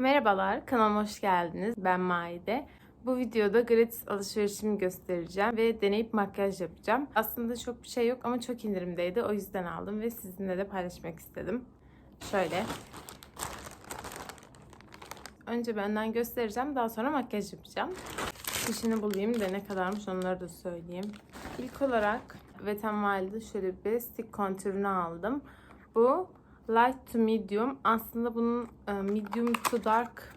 Merhabalar, kanalıma hoş geldiniz. Ben Maide. Bu videoda gratis alışverişimi göstereceğim ve deneyip makyaj yapacağım. Aslında çok bir şey yok ama çok indirimdeydi. O yüzden aldım ve sizinle de paylaşmak istedim. Şöyle. Önce benden göstereceğim. Daha sonra makyaj yapacağım. Fişini bulayım da ne kadarmış onları da söyleyeyim. İlk olarak Wet n Wild'ı şöyle bir stick kontürünü aldım. Bu light to medium. Aslında bunun e, medium to dark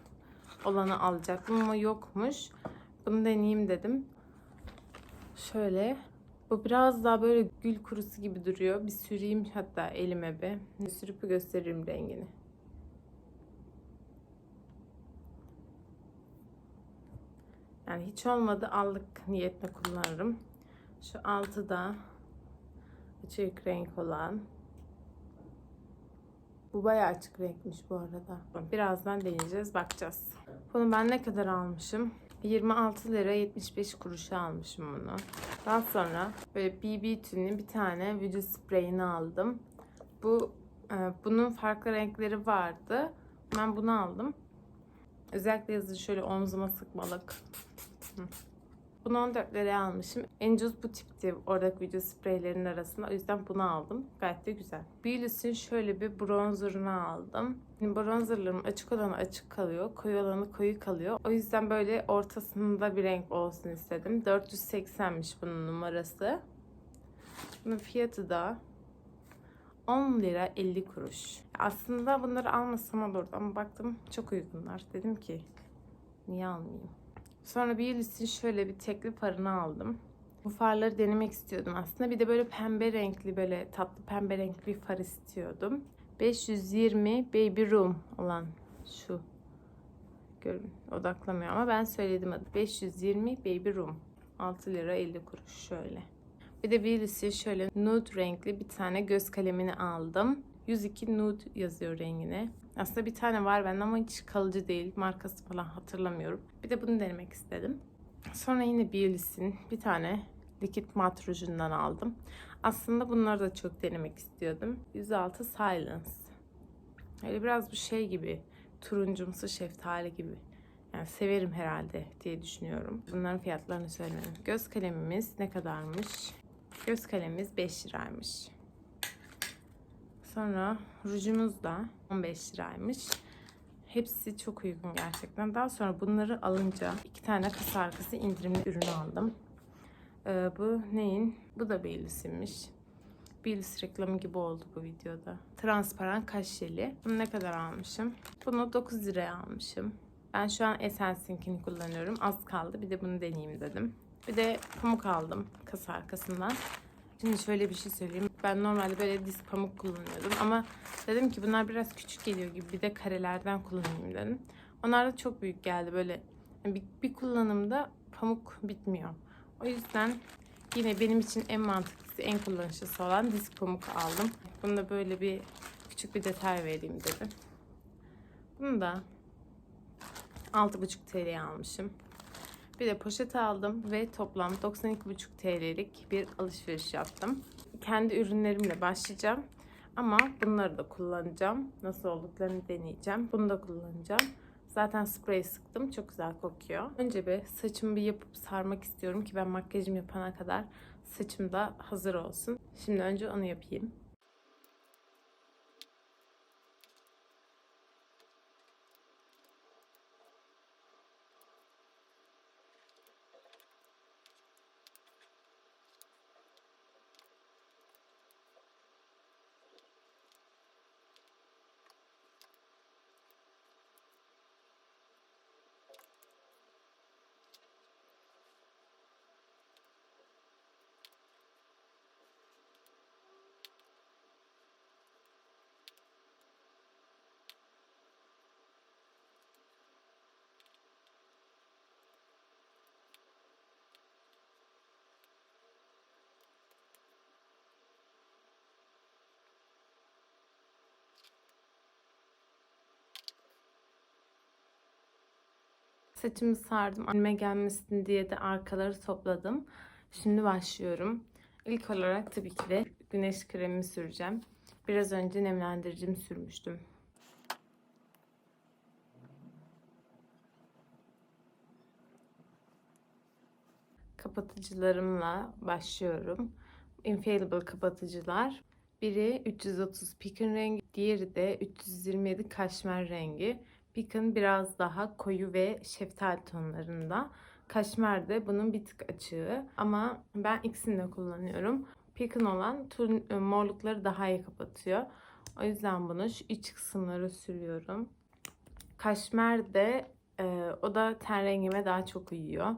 olanı alacaktım ama yokmuş. Bunu deneyeyim dedim. Şöyle. Bu biraz daha böyle gül kurusu gibi duruyor. Bir süreyim hatta elime bir. Sürüp gösteririm rengini. Yani hiç olmadı allık niyetine kullanırım. Şu altı da açık renk olan. Bu bayağı açık renkmiş bu arada. Birazdan deneyeceğiz, bakacağız. Bunu ben ne kadar almışım? 26 lira 75 kuruşa almışım bunu. Daha sonra böyle BB Tü'nün bir tane vücut spreyini aldım. Bu e, bunun farklı renkleri vardı. Ben bunu aldım. Özellikle yazın şöyle omzuma sıkmalık. Hı. Bunu 14 liraya almışım. En ucuz bu tipti oradaki video spreylerin arasında. O yüzden bunu aldım. Gayet de güzel. Bielis'in şöyle bir bronzerını aldım. Şimdi bronzerlarım açık olanı açık kalıyor. Koyu olanı koyu kalıyor. O yüzden böyle ortasında bir renk olsun istedim. 480'miş bunun numarası. Bunun fiyatı da 10 lira 50 kuruş. Aslında bunları almasam olurdu ama baktım çok uygunlar. Dedim ki niye almayayım? Sonra Bielis'in şöyle bir tekli farını aldım. Bu farları denemek istiyordum aslında. Bir de böyle pembe renkli böyle tatlı pembe renkli bir far istiyordum. 520 Baby Room olan şu. Görün odaklamıyor ama ben söyledim adı. 520 Baby Room. 6 lira 50 kuruş şöyle. Bir de Bielis'in şöyle nude renkli bir tane göz kalemini aldım. 102 nude yazıyor rengine. Aslında bir tane var bende ama hiç kalıcı değil. Markası falan hatırlamıyorum. Bir de bunu denemek istedim. Sonra yine Bielis'in bir tane likit mat rujundan aldım. Aslında bunları da çok denemek istiyordum. 106 Silence. Öyle biraz bu şey gibi. Turuncumsu şeftali gibi. Yani severim herhalde diye düşünüyorum. Bunların fiyatlarını söylemedim. Göz kalemimiz ne kadarmış? Göz kalemimiz 5 liraymış. Sonra rujumuz da 15 liraymış. Hepsi çok uygun gerçekten. Daha sonra bunları alınca iki tane kasa arkası indirimli ürünü aldım. Ee, bu neyin? Bu da Baileys'inmiş. Baileys reklamı gibi oldu bu videoda. Transparan kaş jeli. Bunu ne kadar almışım? Bunu 9 liraya almışım. Ben şu an Essence'inkini kullanıyorum. Az kaldı. Bir de bunu deneyeyim dedim. Bir de pamuk aldım kasa arkasından. Şimdi şöyle bir şey söyleyeyim. Ben normalde böyle diz pamuk kullanıyordum ama dedim ki bunlar biraz küçük geliyor gibi bir de karelerden kullanayım dedim. Onlar da çok büyük geldi böyle. Bir, bir kullanımda pamuk bitmiyor. O yüzden yine benim için en mantıklısı, en kullanışlısı olan diz pamuk aldım. Bunu da böyle bir küçük bir detay vereyim dedim. Bunu da 6,5 TL'ye almışım. Bir de poşet aldım ve toplam 92,5 TL'lik bir alışveriş yaptım. Kendi ürünlerimle başlayacağım. Ama bunları da kullanacağım. Nasıl olduklarını deneyeceğim. Bunu da kullanacağım. Zaten sprey sıktım. Çok güzel kokuyor. Önce bir saçımı bir yapıp sarmak istiyorum ki ben makyajımı yapana kadar saçım da hazır olsun. Şimdi önce onu yapayım. Saçımı sardım. Önüme gelmesin diye de arkaları topladım. Şimdi başlıyorum. İlk olarak tabii ki de güneş kremimi süreceğim. Biraz önce nemlendiricimi sürmüştüm. Kapatıcılarımla başlıyorum. Infallible kapatıcılar. Biri 330 Pick'in rengi, diğeri de 327 Kaşmer rengi. Pekin biraz daha koyu ve şeftali tonlarında. Kaşmer de bunun bir tık açığı ama ben ikisini de kullanıyorum. Pekin olan tüm e, morlukları daha iyi kapatıyor. O yüzden bunu şu iç kısımlara sürüyorum. Kaşmer de e, o da ten rengime daha çok uyuyor.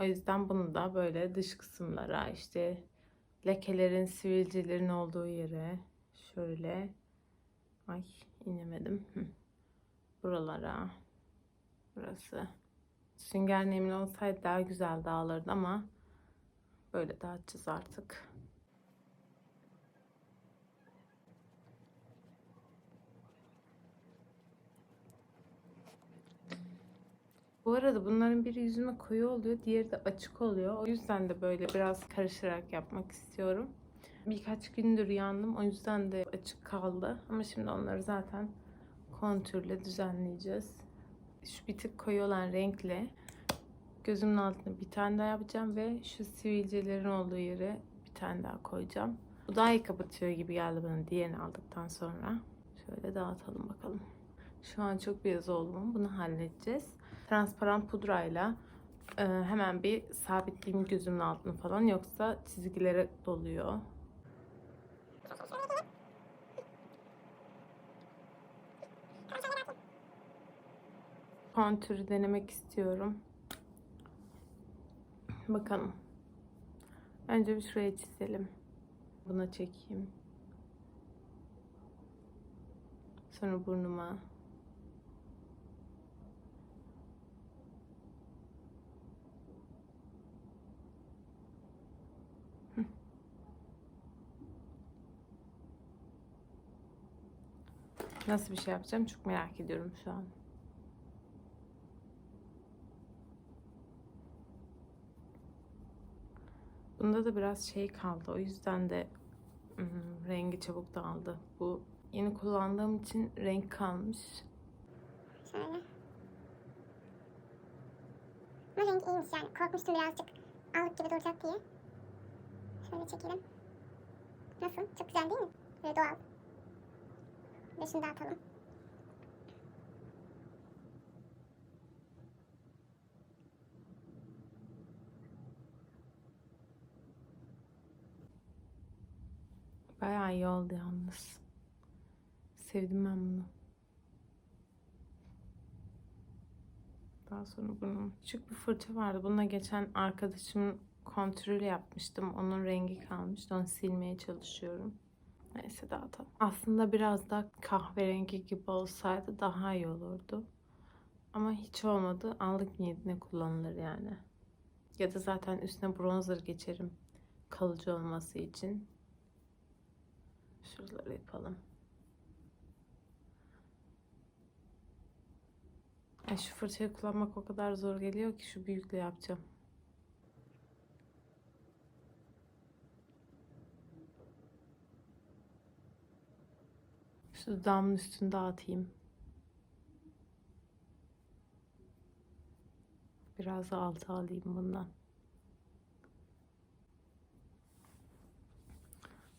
O yüzden bunu da böyle dış kısımlara işte lekelerin, sivilcelerin olduğu yere şöyle ay inemedim. Hı. Buralara burası. Sünger nemli olsaydı daha güzel dağılırdı ama böyle dağıtacağız artık. Bu arada bunların biri yüzüme koyu oluyor, diğeri de açık oluyor. O yüzden de böyle biraz karışarak yapmak istiyorum. Birkaç gündür yandım, o yüzden de açık kaldı. Ama şimdi onları zaten kontürle düzenleyeceğiz. Şu bir tık koyu olan renkle gözümün altına bir tane daha yapacağım ve şu sivilcelerin olduğu yere bir tane daha koyacağım. Bu daha iyi kapatıyor gibi geldi bana diğerini aldıktan sonra. Şöyle dağıtalım bakalım. Şu an çok beyaz oldum. Bunu halledeceğiz. Transparan pudrayla e, hemen bir sabitleyeyim gözümün altını falan. Yoksa çizgilere doluyor. Kontürü denemek istiyorum. Bakalım. Önce bir şuraya çizelim. Buna çekeyim. Sonra burnuma. Nasıl bir şey yapacağım çok merak ediyorum şu an. Bunda da biraz şey kaldı. O yüzden de rengi çabuk dağıldı. Bu yeni kullandığım için renk kalmış. Şöyle. Ama renk iyiymiş yani. Korkmuştum birazcık allık gibi duracak diye. Şöyle çekelim. Nasıl? Çok güzel değil mi? Böyle doğal. De şunu dağıtalım. Bayağı iyi oldu yalnız. Sevdim ben bunu. Daha sonra bunun küçük bir fırça vardı. Bununla geçen arkadaşım kontürül yapmıştım. Onun rengi kalmıştı. Onu silmeye çalışıyorum. Neyse dağıtalım. Aslında biraz da kahverengi gibi olsaydı daha iyi olurdu. Ama hiç olmadı. Allık niyetine kullanılır yani. Ya da zaten üstüne bronzer geçerim. Kalıcı olması için. Şuraları yapalım. Ay şu fırçayı kullanmak o kadar zor geliyor ki şu büyükle yapacağım. Şu dudağımın üstünde atayım. Biraz da alta alayım bundan.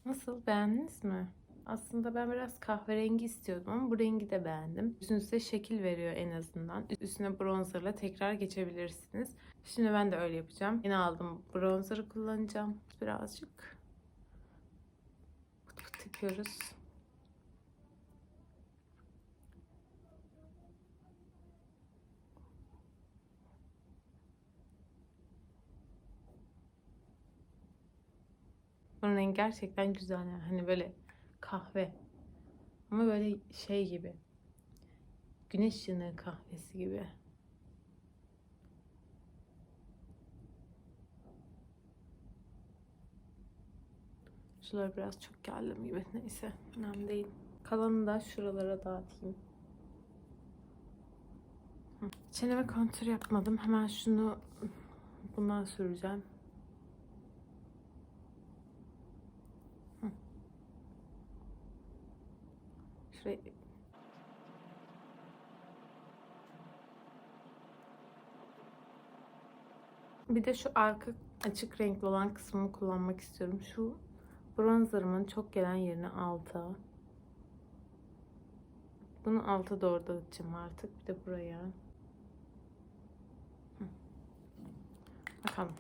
Nasıl beğendiniz mi? Aslında ben biraz kahverengi istiyordum ama bu rengi de beğendim. Yüzünüze şekil veriyor en azından. Üstüne bronzerla tekrar geçebilirsiniz. Şimdi ben de öyle yapacağım. Yine aldım bronzerı kullanacağım. Birazcık. Pıt pıt yapıyoruz. Bunun rengi gerçekten güzel yani. Hani böyle kahve. Ama böyle şey gibi. Güneş ışını kahvesi gibi. Şuralar biraz çok geldim gibi. Neyse önemli değil. Kalanını da şuralara dağıtayım. Çeneme kontür yapmadım. Hemen şunu bundan süreceğim. Şuraya Bir de şu arka açık renkli olan kısmını kullanmak istiyorum. Şu bronzerımın çok gelen yerini alta. Bunu alta doğru dağıtacağım artık. Bir de buraya. Bakalım.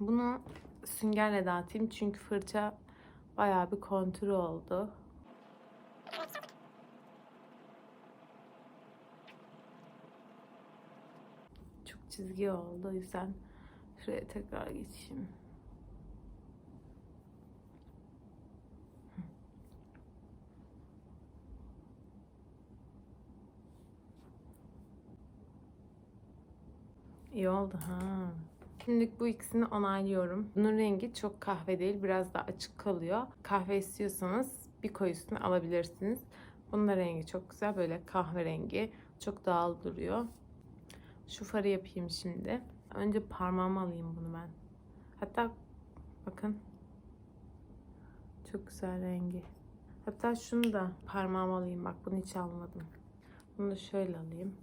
Bunu süngerle dağıtayım çünkü fırça bayağı bir kontür oldu. Çok çizgi oldu o yüzden şuraya tekrar geçeyim. İyi oldu ha. Şimdilik bu ikisini onaylıyorum. Bunun rengi çok kahve değil, biraz da açık kalıyor. Kahve istiyorsanız bir koyu üstüne alabilirsiniz. Bunun da rengi çok güzel, böyle kahverengi. Çok doğal duruyor. Şu farı yapayım şimdi. Önce parmağıma alayım bunu ben. Hatta bakın. Çok güzel rengi. Hatta şunu da parmağıma alayım. Bak bunu hiç almadım. Bunu da şöyle alayım.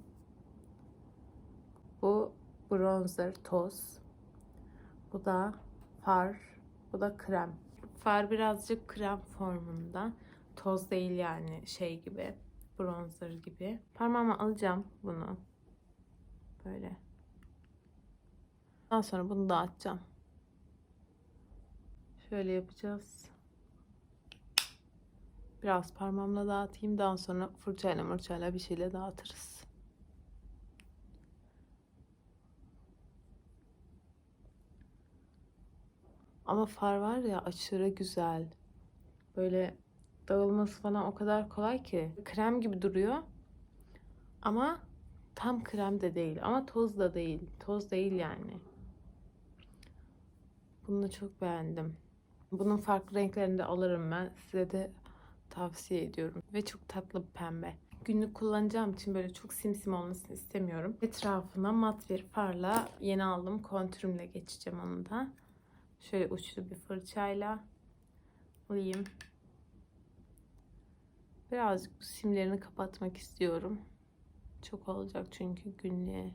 Bu bronzer toz. Bu da far. Bu da krem. Far birazcık krem formunda. Toz değil yani şey gibi. Bronzer gibi. Parmağıma alacağım bunu. Böyle. Daha sonra bunu dağıtacağım. Şöyle yapacağız. Biraz parmağımla dağıtayım. Daha sonra fırçayla mırçayla bir şeyle dağıtırız. Ama far var ya aşırı güzel. Böyle dağılması falan o kadar kolay ki. Krem gibi duruyor. Ama tam krem de değil. Ama toz da değil. Toz değil yani. Bunu çok beğendim. Bunun farklı renklerini de alırım ben. Size de tavsiye ediyorum. Ve çok tatlı bir pembe. Günlük kullanacağım için böyle çok simsim olmasını istemiyorum. Etrafına mat bir farla yeni aldım. Kontürümle geçeceğim onu da. Şöyle uçlu bir fırçayla alayım. Birazcık simlerini kapatmak istiyorum. Çok olacak çünkü günlüğe.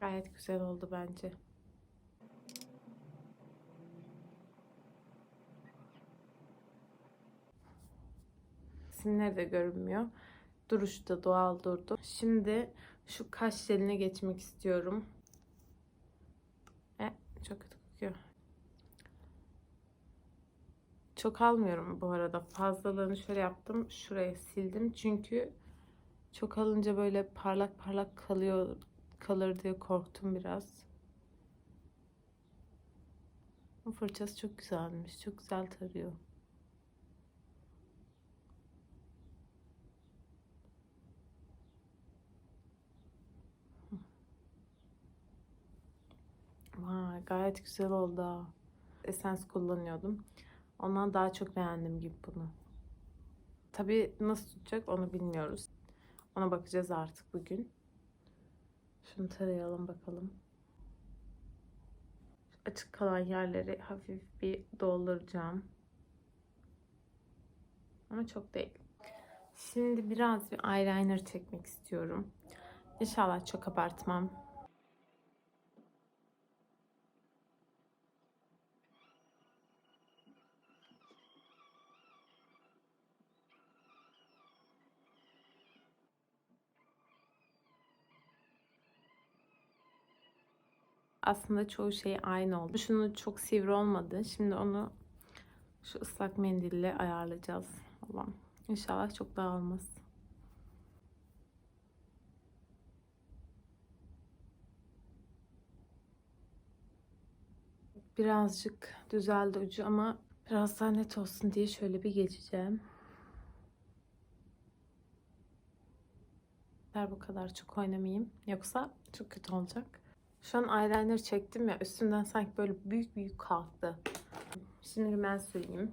Gayet güzel oldu bence. Simler de görünmüyor. Duruşu da doğal durdu. Şimdi şu kaş jeline geçmek istiyorum. E, çok kötü kokuyor. Çok almıyorum bu arada. Fazlalığını şöyle yaptım. Şuraya sildim. Çünkü çok alınca böyle parlak parlak kalıyor kalır diye korktum biraz. Bu fırçası çok güzelmiş. Çok güzel tarıyor. Vay gayet güzel oldu. Essence kullanıyordum. Ondan daha çok beğendim gibi bunu. Tabii nasıl tutacak onu bilmiyoruz. Ona bakacağız artık bugün. Şunu tarayalım bakalım. Açık kalan yerleri hafif bir dolduracağım. Ama çok değil. Şimdi biraz bir eyeliner çekmek istiyorum. İnşallah çok abartmam. Aslında çoğu şey aynı oldu. Şunu çok sivri olmadı. Şimdi onu şu ıslak mendille ayarlayacağız. Allah'ım. İnşallah çok dağılmaz. Birazcık düzeldi ucu ama biraz daha net olsun diye şöyle bir geçeceğim. Bu kadar çok oynamayayım. Yoksa çok kötü olacak. Şu an eyeliner çektim ya üstünden sanki böyle büyük büyük kalktı. Şimdi rimel süreyim.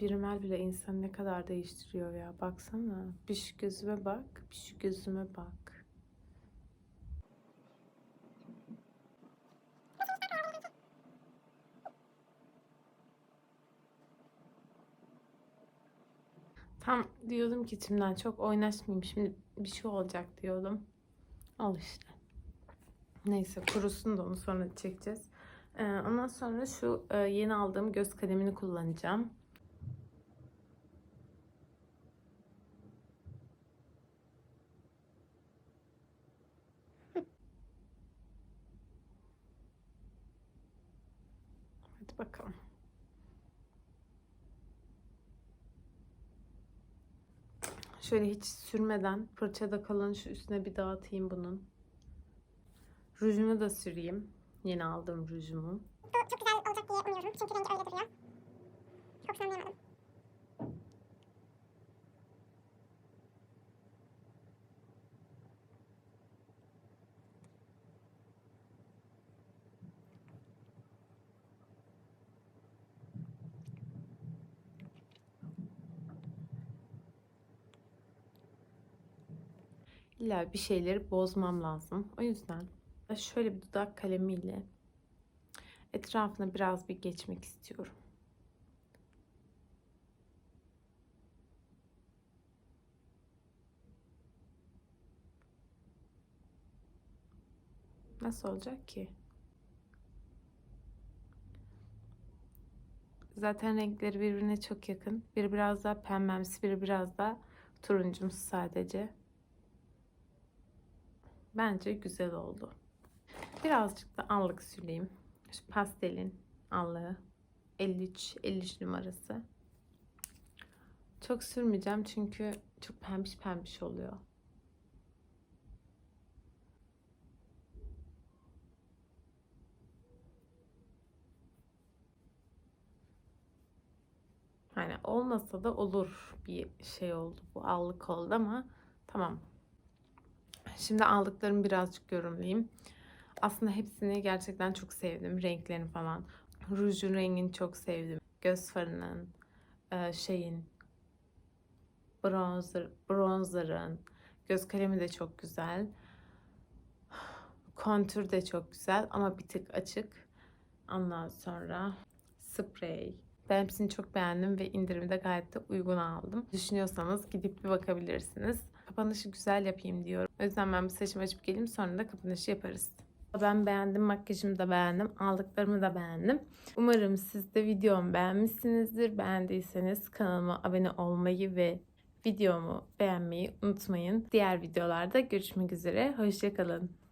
Bir rimel bile insan ne kadar değiştiriyor ya. Baksana. Bir şu gözüme bak. Bir şu gözüme bak. Tam diyordum ki içimden çok oynaşmayayım şimdi bir şey olacak diyordum. Al işte. Neyse kurusun da onu sonra çekeceğiz. Ee, ondan sonra şu e, yeni aldığım göz kalemini kullanacağım. Hadi bakalım. Şöyle hiç sürmeden fırçada kalan şu üstüne bir dağıtayım bunun. Rujumu da süreyim. Yeni aldığım rujumu. Çok güzel olacak diye umuyorum. Çünkü rengi öyle duruyor. Çok sanmayamadım. İlla bir şeyleri bozmam lazım. O yüzden şöyle bir dudak kalemiyle etrafına biraz bir geçmek istiyorum. Nasıl olacak ki? Zaten renkleri birbirine çok yakın. Biri biraz daha pembemsi, biri biraz daha turuncumsu sadece. Bence güzel oldu. Birazcık da allık süreyim. Şu pastelin allığı. 53, 53 numarası. Çok sürmeyeceğim çünkü çok pembiş pembiş oluyor. Hani olmasa da olur bir şey oldu bu allık oldu ama tamam Şimdi aldıklarımı birazcık yorumlayayım. Aslında hepsini gerçekten çok sevdim. Renklerini falan. Rujun rengini çok sevdim. Göz farının, e, şeyin, bronzer, bronzerın, göz kalemi de çok güzel. Kontür de çok güzel ama bir tık açık. Ondan sonra sprey. Ben hepsini çok beğendim ve indirimi de gayet de uygun aldım. Düşünüyorsanız gidip bir bakabilirsiniz. Kapanışı güzel yapayım diyorum. O yüzden ben bir saçımı açıp geleyim sonra da kapanışı yaparız. Ben beğendim, makyajımı da beğendim, aldıklarımı da beğendim. Umarım siz de videomu beğenmişsinizdir. Beğendiyseniz kanalıma abone olmayı ve videomu beğenmeyi unutmayın. Diğer videolarda görüşmek üzere. Hoşçakalın.